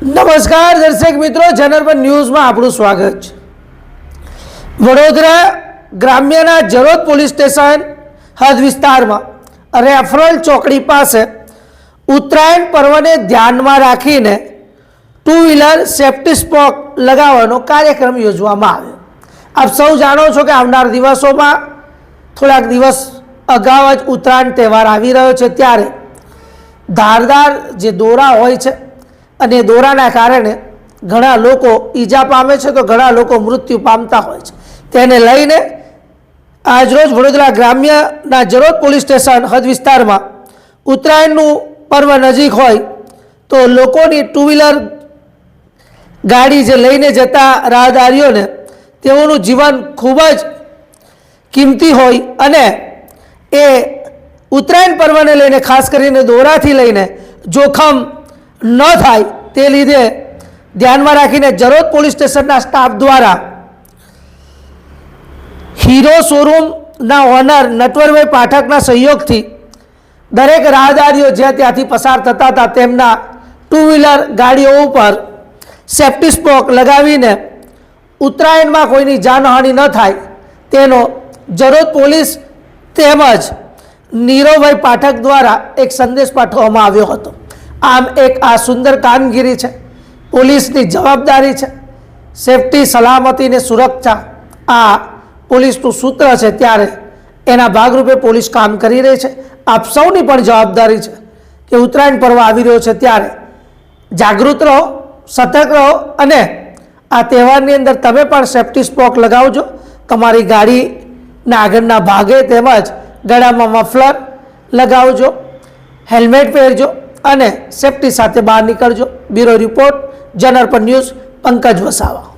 નમસ્કાર દર્શક મિત્રો જનરબન ન્યૂઝમાં આપણું સ્વાગત છે. વડોદરા ગ્રામ્યના જરોદ પોલીસ સ્ટેશન હદ વિસ્તારમાં રેફરલ ચોકડી પાસે ઉત્તરાયણ પર્વને ધ્યાનમાં રાખીને ટુ વ્હીલર સેફ્ટી સ્પોક લગાવવાનો કાર્યક્રમ યોજવામાં આવ્યો. આપ સૌ જાણો છો કે આવનાર દિવસોમાં થોડાક દિવસ અગાઉ જ ઉત્તરાયણ તહેવાર આવી રહ્યો છે. ત્યારે ધારદાર જે દોરા હોય છે અને દોરાના કારણે ઘણા લોકો ઈજા પામે છે તો ઘણા લોકો મૃત્યુ પામતા હોય છે. તેને લઈને આજરોજ વડોદરા ગ્રામ્યના જરોદ પોલીસ સ્ટેશન હદ વિસ્તારમાં ઉત્તરાયણનું પર્વ નજીક હોય તો લોકોની ટુ વ્હીલર ગાડી જે લઈને જતા રાહદારીઓને તેઓનું જીવન ખૂબ જ કિંમતી હોય અને એ ઉત્તરાયણ પર્વને લઈને ખાસ કરીને દોરાથી લઈને જોખમ ન થાય તે લીધે ધ્યાનમાં રાખીને જરોદ પોલીસ સ્ટેશનના સ્ટાફ દ્વારા હીરો શોરૂમના ઓનર નટવરભાઈ પાઠકના સહયોગથી દરેક રાહદારીઓ જ્યાં ત્યાંથી પસાર થતા હતા તેમના ટુ વ્હીલર ગાડીઓ ઉપર સેફ્ટી સ્પોક લગાવીને ઉત્તરાયણમાં કોઈની જાનહાનિ ન થાય તેનો જરોદ પોલીસ તેમજ નીરવભાઈ પાઠક દ્વારા એક સંદેશ પાઠવવામાં આવ્યો હતો. આમ એક આ સુંદર કામગીરી છે. પોલીસની જવાબદારી છે. સેફટી, સલામતી ને સુરક્ષા આ પોલીસનું સૂત્ર છે ત્યારે એના ભાગરૂપે પોલીસ કામ કરી રહી છે. આપ સૌની પણ જવાબદારી છે કે ઉત્તરાયણ પર્વ આવી રહ્યો છે ત્યારે જાગૃત રહો, સતર્ક રહો અને આ તહેવારની અંદર તમે પણ સેફટી સ્પોક લગાવજો. તમારી ગાડીના આગળના ભાગે તેમજ ગળામાં મફલર લગાવજો. હેલ્મેટ પહેરજો. અને સેફટી સાથે બહાર નીકળજો. બ્યુરો રિપોર્ટ જનરલ પર ન્યૂઝ પંકજ વસાવા.